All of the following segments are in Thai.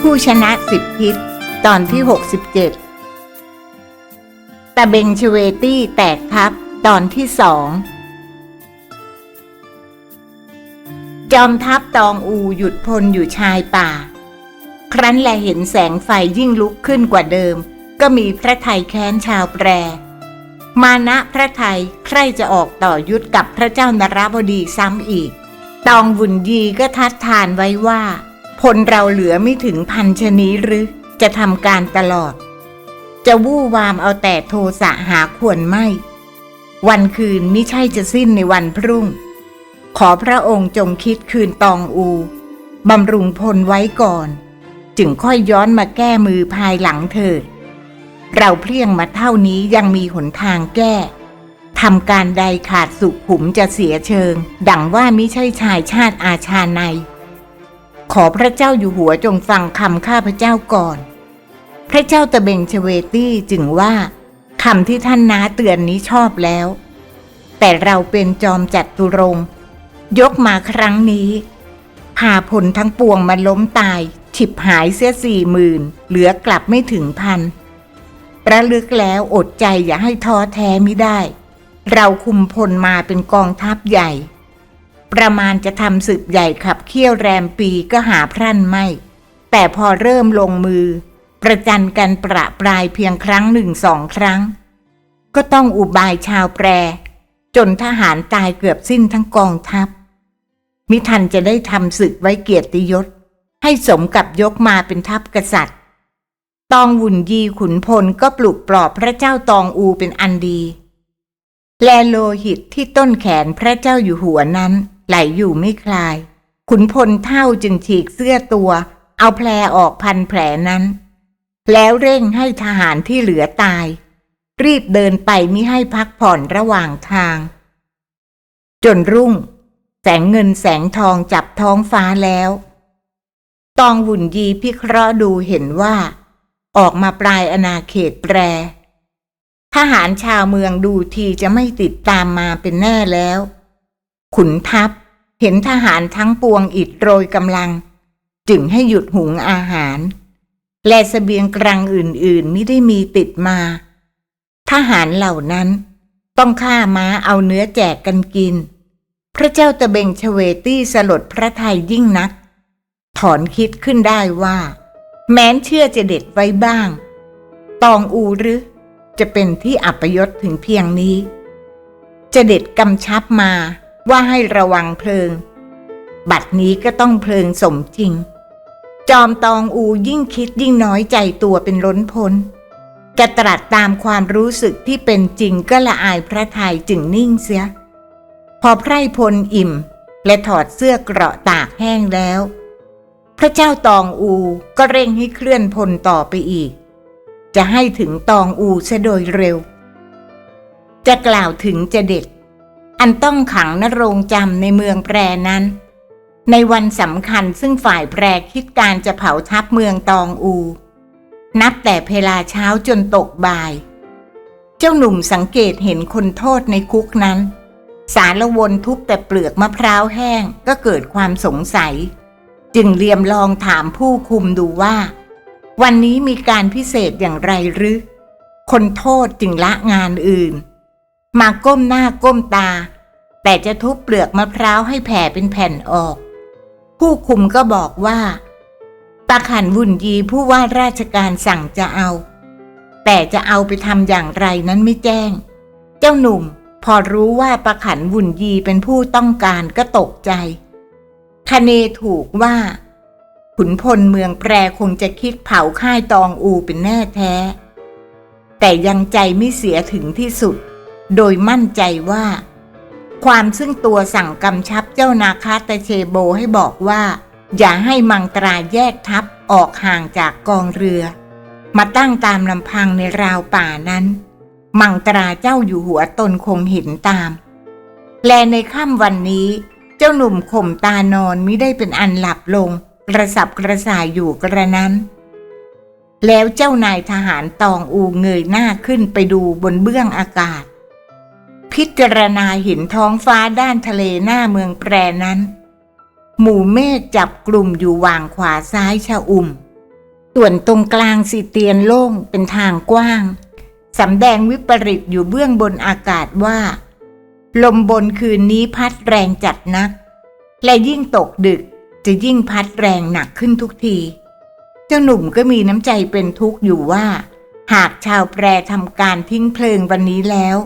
ผู้ชนะสิบทิศตอนที่ 67ตะเบงชเวตี้แตกทับตอนที่สองจอมทัพตองอูหยุดพลอยู่ชายป่า ครั้นแลเห็นแสงไฟยิ่งลุกขึ้นกว่าเดิม ก็มีพระไทยแค้นชาวแปร มานะพระไทยใครจะออกต่อยุทธกับพระเจ้านราบดีซ้ำอีก ตองบุญยีก็ทัดทานไว้ว่า พลเราเหลือไม่ถึงพันชนีหรือ จะทำการตลอด จะวู่วามเอาแต่โทสะหาควรไม่ วันคืนมิใช่จะสิ้นในวันพรุ่ง ขอพระองค์จงคิดคืนตองอูบำรุงพลไว้ก่อน จึงค่อยย้อนมาแก้มือภายหลังเถิด เราเพลียงมาเท่านี้ยังมีหนทางแก้ทำการใดขาดสุขุมจะเสียเชิง ดังว่ามิใช่ชายชาติอาชาใน ขอพระเจ้าอยู่หัวจงฟังคำข้าพระเจ้าก่อน พระเจ้าตะเบงชเวตี้จึงว่าคำที่ท่านน้าเตือนนี้ชอบแล้ว แต่เราเป็นจอมจัดตุรงยกมาครั้งนี้พาผลทั้งปวงมาล้มตายฉิบหายเสียสี่หมื่นเหลือกลับไม่ถึงพัน ระลึกแล้วอดใจอย่าให้ท้อแท้ไม่ได้ เราคุมพลมาเป็นกองทัพใหญ่ ประมาณจะทำศึกใหญ่ขับเคี่ยวแรมปีก็หาพรั่นไม่ แต่พอเริ่มลงมือ ประจันกันประปรายเพียงครั้งหนึ่งสองครั้ง ก็ต้องอุบายชาวแปร จนทหารตายเกือบสิ้นทั้งกองทัพ มิทันจะได้ทำศึกไว้เกียรติยศ ให้สมกับยกมาเป็นทัพกษัตริย์ ตองวุ่นยีขุนพลก็ปลุกปลอบพระเจ้าตองอูเป็นอันดี แลโลหิตที่ต้นแขนพระเจ้าอยู่หัวนั้น ไหลอยู่ไม่คลาย ขุนพลเท่าจึงฉีกเสื้อตัว เอาแผลออกพันแผลนั้น แล้วเร่งให้ทหารที่เหลือตาย รีบเดินไปมิให้พักผ่อนระหว่างทาง จนรุ่ง แสงเงินแสงทองจับท้องฟ้าแล้ว ตองวุ่นยีพิเคราะห์ดูเห็นว่า ออกมาปลายอนาเขตแปร ทหารชาวเมืองดูทีจะไม่ติดตามมาเป็นแน่แล้ว ขุนทัพเห็นทหารทั้งปวงอิดโรยกำลัง จึงให้หยุดหุงอาหาร และสเสบียงกลางอื่นๆไม่ได้มีติดมา ทหารเหล่านั้นต้องฆ่าม้าเอาเนื้อแจกกันกิน พระเจ้าตะเบงชเวตี้สลดพระทัยยิ่งนัก ถอนคิดขึ้นได้ว่า แม้นเชื่อจะเด็ดไว้บ้าง ตองอูหรือ จะเป็นที่อัปยศถึงเพียงนี้จะเด็ดกำชับมาว่าให้ระวังเพลิง บัดนี้ก็ต้องเพลิงสมจริง จอมตองอูยิ่งคิดยิ่งน้อยใจตัวเป็นล้นพ้นจะตรัสตามความรู้สึกที่เป็นจริงก็ละอายพระทัยจึงนิ่งเสีย พอไพร่พลอิ่ม และถอดเสื้อเกราะตากแห้งแล้ว พระเจ้าตองอูก็เร่งให้เคลื่อนพลต่อไปอีก จะให้ถึงตองอูซะโดยเร็ว จะกล่าวถึงจะเด็ด อันต้องขังนรงจำในเมืองแปรนั้น ในวันสำคัญซึ่งฝ่ายแปรคิดการจะเผาทับเมืองตองอู นับแต่เพลาเช้าจนตกบ่าย เจ้าหนุ่มสังเกตเห็นคนโทษในคุกนั้น สารวนทุบแต่เปลือกมะพร้าวแห้งก็เกิดความสงสัย จึงเรียมลองถามผู้คุมดูว่า วันนี้มีการพิเศษอย่างไรหรือ คนโทษจึงละงานอื่น มาก้มหน้าก้มตา แต่จะทุบเปลือกมะพร้าวให้แผ่เป็นแผ่นออก ผู้คุมก็บอกว่าตาขันวุ่นยีผู้ว่าราชการสั่งจะเอา แต่จะเอาไปทำอย่างไรนั้นไม่แจ้ง เจ้าหนุ่มพอรู้ว่าประขันวุ่นยีเป็นผู้ต้องการก็ตกใจ คเนถูกว่า ขุนพลเมืองแปรคงจะคิดเผาค่ายตองอูเป็นแน่แท้ แต่ยังใจไม่เสียถึงที่สุด โดยมั่นใจว่า ความซึ่งตัวสั่งกำชับเจ้านาคาตเชโบให้บอกว่า อย่าให้มังตราแยกทัพออกห่างจากกองเรือ มาตั้งตามลำพังในราวป่านั้น มังตราเจ้าอยู่หัวตนคงเห็นตาม และในค่ำวันนี้ เจ้าหนุ่มข่มตานอนมิได้เป็นอันหลับลง กระสับกระส่ายอยู่กระนั้น แล้วเจ้านายทหารตองอูเงยหน้าขึ้นไปดูบนเบื้องอากาศพพิจารณาเห็นท้องฟ้าด้านทะเลหน้าเมืองแปรนั้น หมู่เมฆจับกลุ่มอยู่วางขวาซ้ายชะอุ่ม ส่วนตรงกลางสีเตียนโล่งเป็นทางกว้างสำแดงวิปริตอยู่เบื้องบนอากาศว่า ลมบนคืนนี้พัดแรงจัดนัก และยิ่งตกดึกจะยิ่งพัดแรงหนักขึ้นทุกที เจ้าหนุ่มก็มีน้ำใจเป็นทุกข์อยู่ว่า หากชาวแปรทำการทิ้งเพลิงวันนี้แล้ว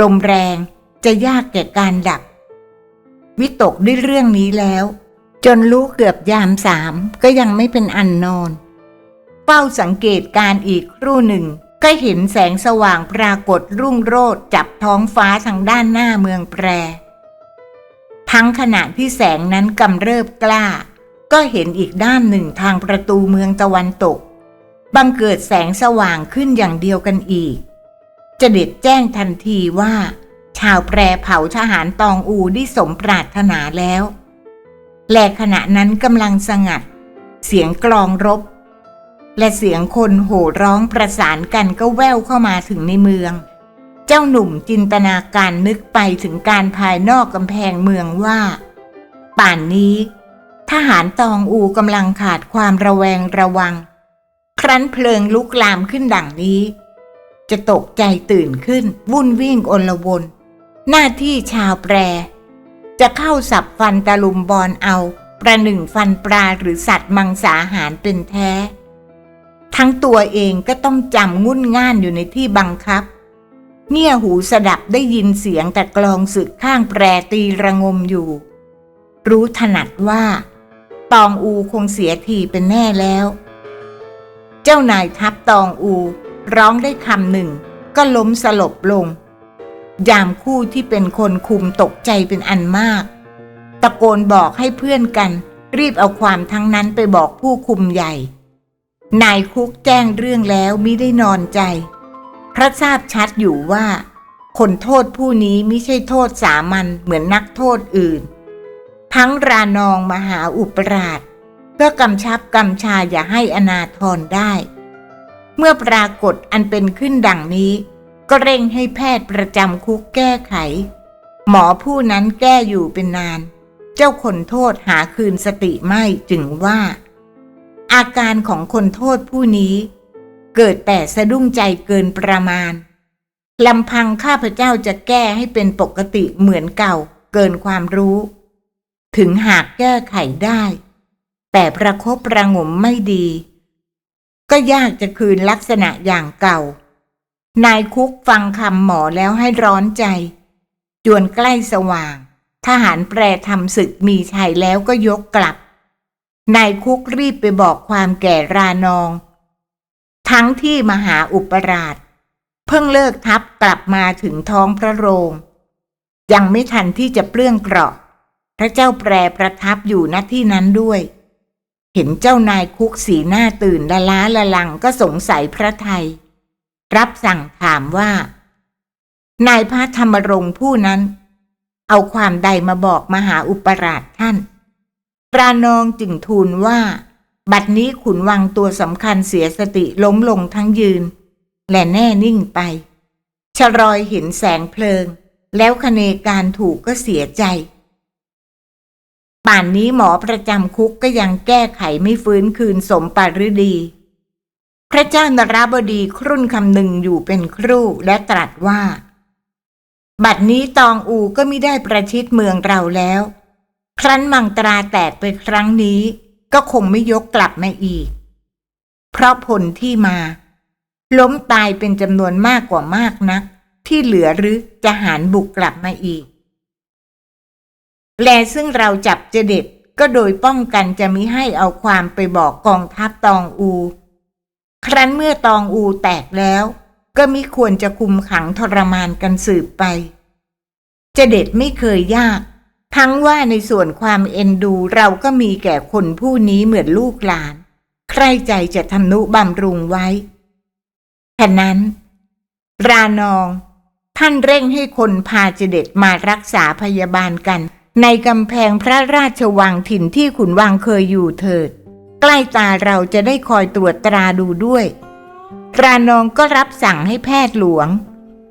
ลมแรงจะยากแก่การดับ วิตกด้วยเรื่องนี้แล้ว จนรู้เกือบยามสามก็ยังไม่เป็นอันนอน เฝ้าสังเกตการอีกครู่หนึ่ง ก็เห็นแสงสว่างปรากฏรุ่งโรจน์จับท้องฟ้าทางด้านหน้าเมืองแปร ทั้งขณะที่แสงนั้นกำเริบกล้า ก็เห็นอีกด้านหนึ่งทางประตูเมืองตะวันตก บังเกิดแสงสว่างขึ้นอย่างเดียวกันอีก จะเด็ดแจ้งทันทีว่า ชาวแปรเผาทหารตองอูได้สมปรารถนาแล้ว และขณะนั้นกำลังสงัด เสียงกลองรบ และเสียงคนโห่ร้องประสานกันก็แว่วเข้ามาถึงในเมือง เจ้าหนุ่มจินตนาการนึกไปถึงการภายนอกกำแพงเมืองว่า ป่านนี้ ทหารตองอูกำลังขาดความระแวงระวัง ครั้นเพลิงลุกลามขึ้นดังนี้ จะตกใจตื่นขึ้น วุ่นวิ่งอนละวน หน้าที่ชาวแปร จะเข้าสับฟันตะลุมบอลเอา ประหนึ่งฟันปลาหรือสัตว์มังสาหารเป็นแท้ ทั้งตัวเองก็ต้องจำงุ่นง่านอยู่ในที่บังคับเงี่ยหูสดับได้ยินเสียงแต่กลองสึกข้างแปรตีระงมอยู่ รู้ถนัดว่า ตองอูคงเสียทีเป็นแน่แล้ว เจ้านายทัพตองอู ร้องได้คำหนึ่ง ก็ล้มสลบลง ยามคู่ที่เป็นคนคุมตกใจเป็นอันมาก ตะโกนบอกให้เพื่อนกัน รีบเอาความทั้งนั้นไปบอกผู้คุมใหญ่ นายคุกแจ้งเรื่องแล้วมิได้นอนใจเพราะทราบชัดอยู่ว่า คนโทษผู้นี้ไม่ใช่โทษสามัญเหมือนนักโทษอื่น ทั้งรานองมหาอุปราชเพื่อกำชับกำชาอย่าให้อนาทรได้ เมื่อปรากฏอันเป็นขึ้นดังนี้ ก็เร่งให้แพทย์ประจำคุกแก้ไข หมอผู้นั้นแก้อยู่เป็นนาน เจ้าคนโทษหาคืนสติไม่จึงว่า อาการของคนโทษผู้นี้ เกิดแต่สะดุ้งใจเกินประมาณลำพังข้าพเจ้าจะแก้ให้เป็นปกติเหมือนเก่าเกินความรู้ ถึงหากแก้ไขได้ แต่ประคบประงมไม่ดี ก็ยากจะคืนลักษณะอย่างเก่า นายคุกฟังคำหมอแล้วให้ร้อนใจ จวนใกล้สว่าง ทหารแปรทำศึกมีชัยแล้วก็ยกกลับ นายคุกรีบไปบอกความแก่รานอง ทั้งที่มหาอุปราช เพิ่งเลิกทัพกลับมาถึงท้องพระโรง ยังไม่ทันที่จะเปลื้องเกราะ พระเจ้าแปรประทับอยู่ณที่นั้นด้วย เห็นเจ้านายคุกสีหน้าตื่นละล้าละลังก็สงสัยพระไทย รับสั่งถามว่า นายพระธรรมรงค์ผู้นั้น เอาความใดมาบอกมหาอุปราชท่าน รานองจึงทูลว่า บัดนี้ขุนวังตัวสำคัญเสียสติล้มลงทั้งยืน และแน่นิ่งไป ชรอยเห็นแสงเพลิง แล้วคเนการถูกก็เสียใจ ป่านนี้หมอประจำคุกก็ยังแก้ไขไม่ฟื้นคืนสมปารดี พระเจ้านราบดีครุ่นคำหนึ่งอยู่เป็นครู่และตรัสว่า บัดนี้ตองอูก็ไม่ได้ประชิดเมืองเราแล้ว ครั้นมังตราแตกไปครั้งนี้ ก็คงไม่ยกกลับมาอีก เพราะผลที่มา ล้มตายเป็นจำนวนมากกว่ามากนัก ที่เหลือหรือจะหารบุกกลับมาอีก แลซึ่งเราจับเจเด็ดก็โดยป้องกันจะมิให้เอาความไปบอกกองทัพตองอู ครั้นเมื่อตองอูแตกแล้ว ก็มิควรจะคุมขังทรมานกันสืบไป เจเด็ดไม่เคยยาก ทั้งว่าในส่วนความเอ็นดูเราก็มีแก่คนผู้นี้เหมือนลูกหลาน ใครใจจะทำนุบำรุงไว้ ฉะนั้น รานอง ท่านเร่งให้คนพาเจเด็ดมารักษาพยาบาลกัน ในกำแพงพระราชวังถิ่นที่ขุนวังเคยอยู่เถิด ใกล้ตาเราจะได้คอยตรวจตราดูด้วย รานองก็รับสั่งให้แพทย์หลวง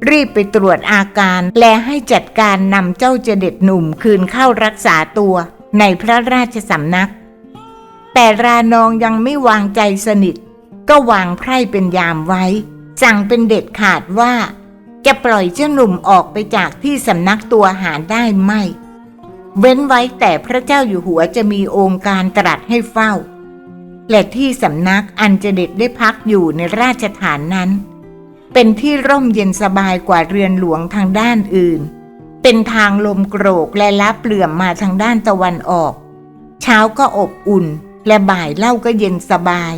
รีบไปตรวจอาการ และให้จัดการนำเจ้าเจเด็ดหนุ่มคืนเข้ารักษาตัวในพระราชสำนัก แต่รานองยังไม่วางใจสนิท ก็วางไพร่เป็นยามไว้ สั่งเป็นเด็ดขาดว่า จะปล่อยเจ้าหนุ่มออกไปจากที่สำนักตัวหารได้ไม่ เว้นไว้แต่พระเจ้าอยู่หัวจะมีองค์การตรัสให้เฝ้า และที่สำนักอันเจเด็ดได้พักอยู่ในราชฐานนั้น เป็นที่ร่มเย็นสบายกว่าเรือนหลวงทางด้านอื่น เป็นทางลมโกรกและลับเหลื่อมมาทางด้านตะวันออก เช้าก็อบอุ่น และบ่ายเล่าก็เย็นสบาย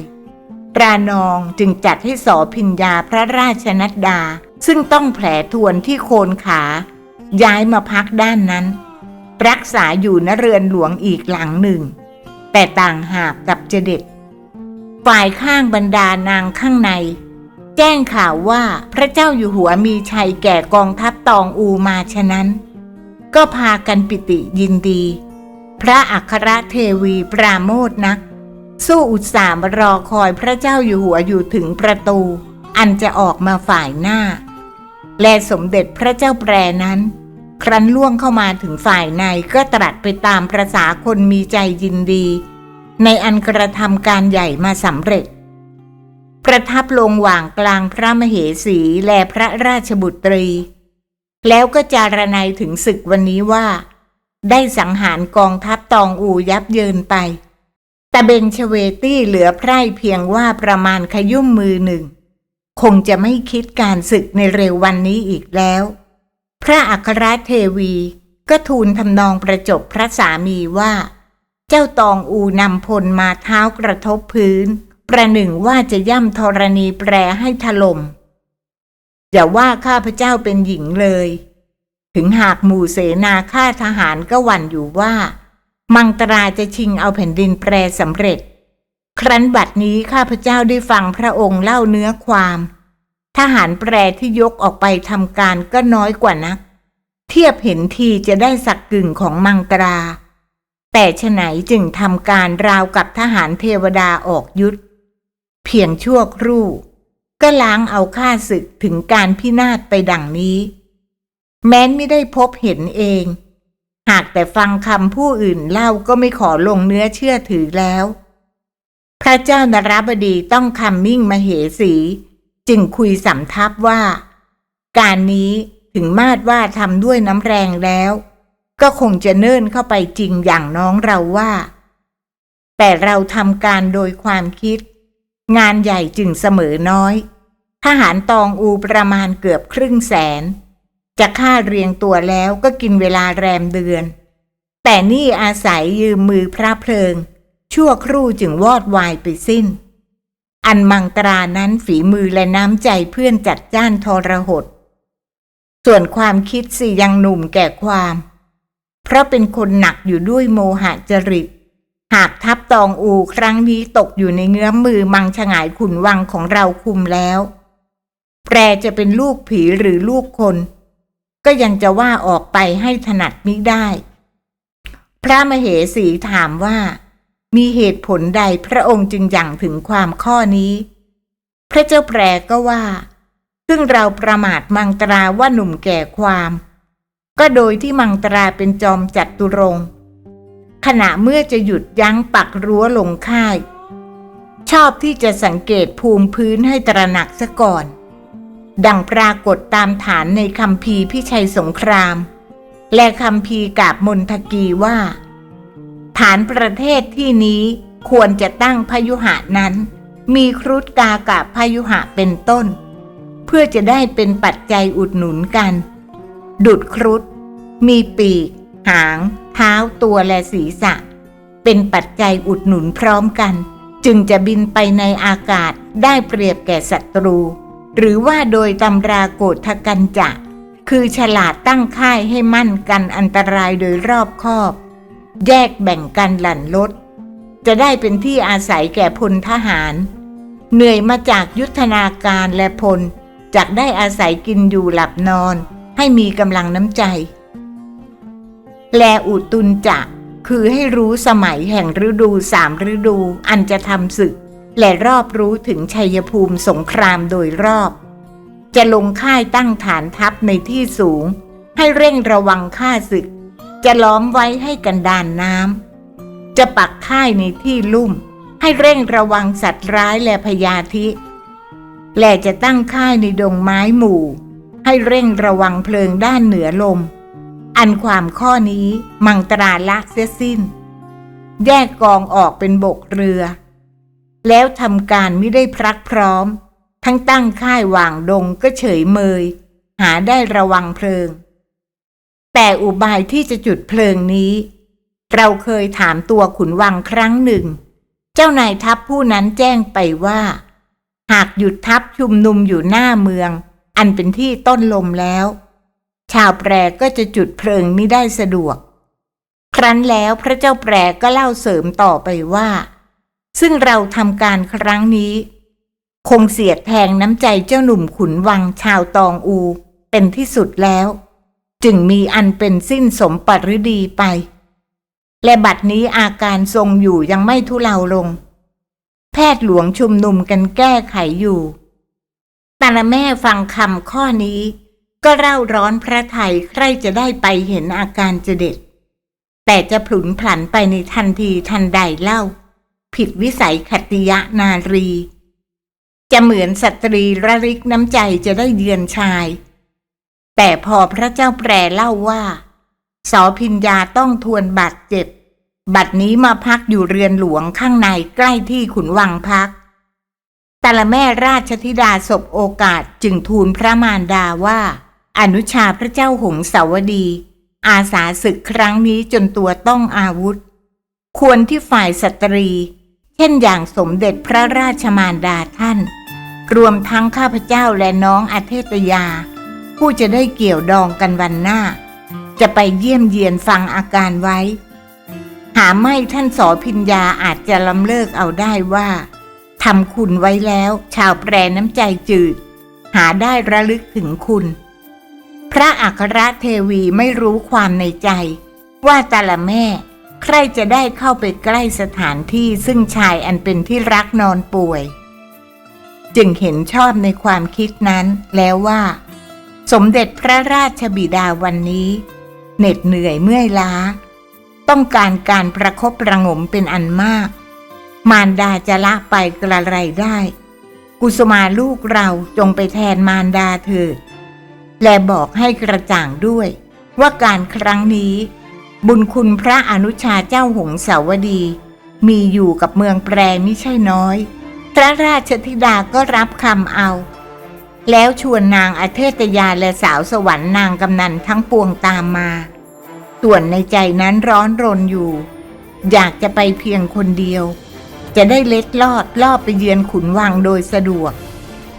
ปรานองจึงจัดให้สอพิญญาพระราชนัดดา ซึ่งต้องแผลทวนที่โคนขา ย้ายมาพักด้านนั้น รักษาอยู่ณเรือนหลวงอีกหลังหนึ่ง แต่ต่างหากกับเจเด็ดฝ่ายข้างบรรดานางข้างใน แจ้งข่าวว่าพระเจ้าอยู่หัวมีชัยแก่กองทัพตองอูมาฉะนั้น ก็พากันปิติยินดี พระอัครเทวีปราโมทนัก สู้อุตส่าห์มารอคอยพระเจ้าอยู่หัวอยู่ถึงประตู อันจะออกมาฝ่ายหน้า และสมเด็จพระเจ้าแปรนั้น ครั้นล่วงเข้ามาถึงฝ่ายในก็ตรัสไปตามประษาคนมีใจยินดี ในอันกระทำการใหญ่มาสำเร็จ ประทับลงหว่างกลางพระมเหสีและพระราชบุตรี แล้วก็จารณัยถึงศึกวันนี้ว่า ได้สังหารกองทัพตองอูยับเยินไป แต่เบงชเวตี้เหลือไพร่เพียงว่าประมาณขยุ่มมือหนึ่ง คงจะไม่คิดการศึกในเร็ววันนี้อีกแล้ว พระอัครเทวีก็ทูลทำนองประจบพระสามีว่า เจ้าตองอูนำพลมาเท้ากระทบพื้น ประหนึ่งว่าจะย่ำธรณีแปรให้ถล่มอย่าว่าข้าพเจ้าเป็นหญิงเลย ถึงหากหมู่เสนาข้าทหารก็หวั่นอยู่ว่า มังตราจะชิงเอาแผ่นดินแปรสำเร็จ ครั้นบัดนี้ข้าพเจ้าได้ฟังพระองค์เล่าเนื้อความ ทหารแปรที่ยกออกไปทำการก็น้อยกว่านัก เทียบเห็นทีจะได้สักกึ่งของมังตรา แต่ฉไหนจึงทำการราวกับทหารเทวดาออกยุทธ เพียงชั่วครู่ ก็ล้างเอาค่าศึกถึงการพินาศไปดังนี้ แม้นไม่ได้พบเห็นเอง หากแต่ฟังคำผู้อื่นเล่าก็ไม่ขอลงเนื้อเชื่อถือแล้ว พระเจ้านรบดีต้องคำมิ่งมาเหสี จึงคุยสำทับว่า การนี้ถึงมาดว่าทำด้วยน้ำแรงแล้วก็คงจะเนิ่นเข้าไปจริงอย่างน้องเราว่า แต่เราทำการโดยความคิด งานใหญ่จึงเสมอน้อย ทหารตองอูประมาณเกือบครึ่งแสน จะฆ่าเรียงตัวแล้วก็กินเวลาแรมเดือน แต่นี่อาศัยยืมมือพระเพลิง ชั่วครู่จึงวอดวายไปสิ้น อันมังตรานั้นฝีมือและน้ำใจเพื่อนจัดจ้านทรหด ส่วนความคิดสิยังหนุ่มแก่ความ เพราะเป็นคนหนักอยู่ด้วยโมหะจริต หากทัพตองอูครั้งนี้ตกอยู่ในเงื้อมมือมังฉงายขุนวังของเราคุมแล้ว แปรจะเป็นลูกผีหรือลูกคน ก็ยังจะว่าออกไปให้ถนัดมิได้ พระมเหสีถามว่า มีเหตุผลใดพระองค์จึงยังถึงความข้อนี้ พระเจ้าแปรก็ว่า ซึ่งเราประมาทมังตราว่าหนุ่มแก่ความ ก็โดยที่มังตราเป็นจอมจัดตุรงค์ ขณะเมื่อจะหยุดยั้งปักรั้วลงค่าย ชอบที่จะสังเกตภูมิพื้นให้ตระหนักซะก่อน ดังปรากฏตามฐานในคำพีพิชัยสงคราม และคำพีกาบมนทกีว่า ฐานประเทศที่นี้ควรจะตั้งพยุหะนั้น มีครุฑกากับพยุหะเป็นต้น เพื่อจะได้เป็นปัจจัยอุดหนุนกัน ดุดครุฑมีปีก หาง เท้าตัวและศีรษะ เป็นปัจจัยอุดหนุนพร้อมกัน จึงจะบินไปในอากาศได้เปรียบแก่ศัตรู หรือว่าโดยตำราโกฏกันจะคือฉลาดตั้งค่ายให้มั่นกันอันตรายโดยรอบคอบ แยกแบ่งกันหลั่นลด จะได้เป็นที่อาศัยแก่พลทหาร เหนื่อยมาจากยุทธนาการและพลจักได้อาศัยกินอยู่หลับนอน ให้มีกำลังน้ำใจ แลอุตุนจะ คือให้รู้สมัยแห่งฤดูสามฤดู อันจะทำศึก และรอบรู้ถึงชัยภูมิสงครามโดยรอบ จะลงค่ายตั้งฐานทัพในที่สูง ให้เร่งระวังข้าศึก จะล้อมไว้ให้กันดานน้ำจะปักค่ายในที่ลุ่ม ให้เร่งระวังสัตว์ร้ายและพยาธิ และจะตั้งค่ายในดงไม้หมู่ ให้เร่งระวังเพลิงด้านเหนือลม อันความข้อนี้มังตราละเสียสิ้น แยกกองออกเป็นบกเรือ แล้วทำการไม่ได้พรักพร้อม ทั้งตั้งค่ายว่างดงก็เฉยเมย หาได้ระวังเพลิง แต่อุบายที่จะจุดเพลิงนี้ เราเคยถามตัวขุนวังครั้งหนึ่ง เจ้านายทัพผู้นั้นแจ้งไปว่า หากหยุดทัพชุมนุมอยู่หน้าเมือง อันเป็นที่ต้นลมแล้ว ชาวแปรก็จะจุดเพลิงนี้ได้สะดวก ครั้นแล้วพระเจ้าแปรก็เล่าเสริมต่อไปว่า ซึ่งเราทำการครั้งนี้ คงเสียดแทงน้ำใจเจ้าหนุ่มขุนวังชาวตองอูเป็นที่สุดแล้ว จึงมีอันเป็นสิ้นสมปรดีไป และบัดนี้อาการทรงอยู่ยังไม่ทุเลาลง แพทย์หลวงชุมนุมกันแก้ไขอยู่ตาละแม่ฟังคำข้อนี้ ก็เร่าร้อนพระไทยใครจะได้ไปเห็นอาการจะเด็ด แต่จะผลุนผันไปในทันทีทันใดเล่า ผิดวิสัยขัติยะนารี จะเหมือนสตรีระริกน้ำใจจะได้เยือนชาย แต่พอพระเจ้าแปรเล่าว่าสอพิญญาต้องทวนบาดเจ็บ บัดนี้มาพักอยู่เรือนหลวงข้างในใกล้ที่ขุนวังพักแต่ละแม่ราชธิดาศบโอกาสจึงทูลพระมารดาว่า อนุชาพระเจ้าหงสาวดี อาสาศึกครั้งนี้จนตัวต้องอาวุธ ควรที่ฝ่ายสตรี เช่นอย่างสมเด็จพระราชมารดาท่าน รวมทั้งข้าพเจ้าและน้องอาเทตยา ผู้จะได้เกี่ยวดองกันวันหน้า จะไปเยี่ยมเยียนฟังอาการไว้ หาไม่ท่านสอพิญญาอาจจะลำเลิกเอาได้ว่าทำคุณไว้แล้ว ชาวแปรน้ำใจจืด หาได้ระลึกถึงคุณ พระอัครเทวีไม่รู้ความในใจ ว่าแต่ละแม่ ใครจะได้เข้าไปใกล้สถานที่ซึ่งชายอันเป็นที่รักนอนป่วย จึงเห็นชอบในความคิดนั้นแล้วว่า สมเด็จพระราชบิดาวันนี้ เหน็ดเหนื่อยเมื่อยล้า ต้องการการประคบประงมเป็นอันมาก มารดาจะละไปกระไรได้ กุสมาลูกเราจงไปแทนมารดาเถิด และบอกให้กระจ่างด้วย ว่าการครั้งนี้ บุญคุณพระอนุชาเจ้าหงสาวดี มีอยู่กับเมืองแปรไม่ใช่น้อย พระราชธิดาก็รับคำเอา แล้วชวนนางอเทตยาและสาวสวรรค์นางกำนันทั้งปวงตามมา ส่วนในใจนั้นร้อนรนอยู่ อยากจะไปเพียงคนเดียว จะได้เล็ดลอดลอบไปเยือนขุนวังโดยสะดวก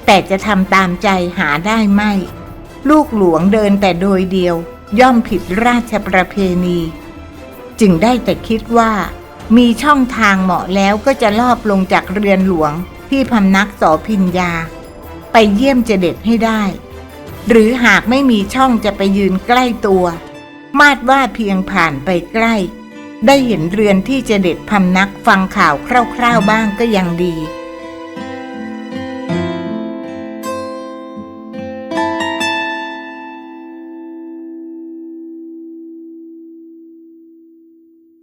แต่จะทำตามใจหาได้ไม่ ลูกหลวงเดินแต่โดยเดียว ย่อมผิดราชประเพณี จึงได้แต่คิดว่า มีช่องทางเหมาะแล้วก็จะลอบลงจากเรือนหลวงที่พำนักสอพิญญา ไปเยี่ยมเจเด็ดให้ได้ หรือหากไม่มีช่องจะไปยืนใกล้ตัว มาดว่าเพียงผ่านไปใกล้ ได้เห็นเรือนที่เจเด็ดพำนักฟังข่าวคร่าวๆบ้างก็ยังดี